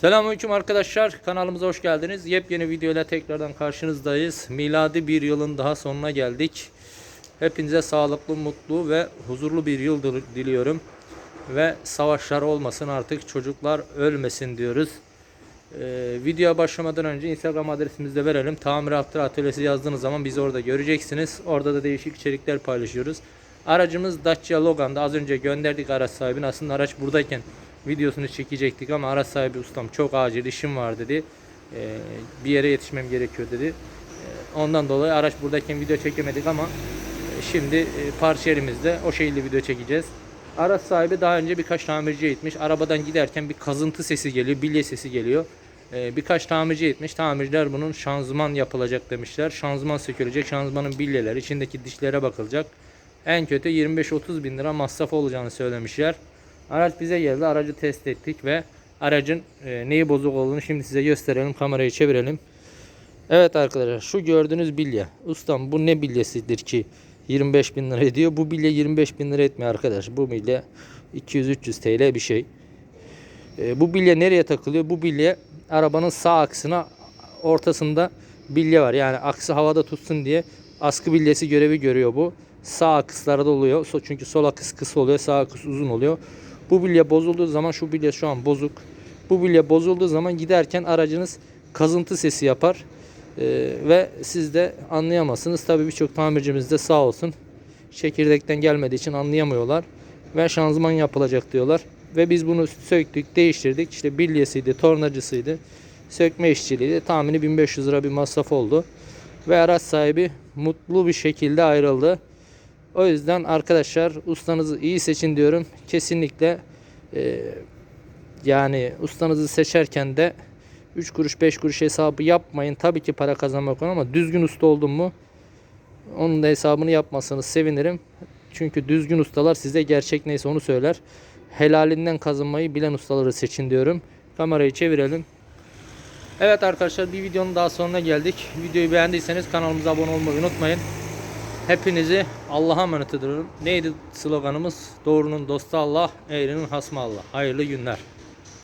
Selamünaleyküm arkadaşlar. Kanalımıza hoş geldiniz. Yepyeni videoyla tekrardan karşınızdayız. Miladi bir yılın daha sonuna geldik. Hepinize sağlıklı, mutlu ve huzurlu bir yıl dil- diliyorum. Ve savaşlar olmasın artık çocuklar ölmesin diyoruz. Ee, videoya başlamadan önce Instagram adresimizi de verelim. Tamirattır atölyesi yazdığınız zaman bizi orada göreceksiniz. Orada da değişik içerikler paylaşıyoruz. Aracımız Dacia Logan'da az önce gönderdik araç sahibine. Aslında araç buradayken videosunu çekecektik ama araç sahibi ustam çok acil işim var dedi. Ee, bir yere yetişmem gerekiyor dedi. Ee, ondan dolayı araç buradayken video çekemedik ama e, şimdi e, parça elimizde o şekilde video çekeceğiz. Araç sahibi daha önce birkaç tamirciye gitmiş. Arabadan giderken bir kazıntı sesi geliyor, bilye sesi geliyor. Ee, birkaç tamirciye gitmiş. Tamirciler bunun şanzıman yapılacak demişler. Şanzıman sökülecek. Şanzımanın bilyeleri, içindeki dişlere bakılacak. En kötü 25-30 bin lira masraf olacağını söylemişler. Araç bize geldi. Aracı test ettik ve aracın e, neyi bozuk olduğunu şimdi size gösterelim. Kamerayı çevirelim. Evet arkadaşlar şu gördüğünüz bilye. Ustam bu ne bilyesidir ki 25 bin lira ediyor. Bu bilye 25 bin lira etmiyor arkadaş. Bu bilye 200-300 TL bir şey. E, bu bilye nereye takılıyor? Bu bilye arabanın sağ aksına ortasında bilye var. Yani aksı havada tutsun diye askı bilyesi görevi görüyor bu. Sağ akıslarda oluyor. Çünkü sol akıs kısa oluyor, sağ akıs uzun oluyor. Bu bilye bozulduğu zaman şu bilye şu an bozuk. Bu bilye bozulduğu zaman giderken aracınız kazıntı sesi yapar. Ee, ve siz de anlayamazsınız. Tabii birçok tamircimiz de sağ olsun çekirdekten gelmediği için anlayamıyorlar. Ve şanzıman yapılacak diyorlar. Ve biz bunu söktük, değiştirdik. İşte bilyesiydi, tornacısıydı. Sökme işçiliğiydi. Tahmini 1500 lira bir masraf oldu. Ve araç sahibi mutlu bir şekilde ayrıldı. O yüzden arkadaşlar ustanızı iyi seçin diyorum. Kesinlikle e, yani ustanızı seçerken de 3 kuruş 5 kuruş hesabı yapmayın. Tabii ki para kazanmak var ama düzgün usta oldun mu onun da hesabını yapmasanız sevinirim. Çünkü düzgün ustalar size gerçek neyse onu söyler. Helalinden kazanmayı bilen ustaları seçin diyorum. Kamerayı çevirelim. Evet arkadaşlar bir videonun daha sonuna geldik. Videoyu beğendiyseniz kanalımıza abone olmayı unutmayın. Hepinizi Allah'a emanet ediyorum. Neydi sloganımız? Doğrunun dostu Allah, eğrinin hasmı Allah. Hayırlı günler.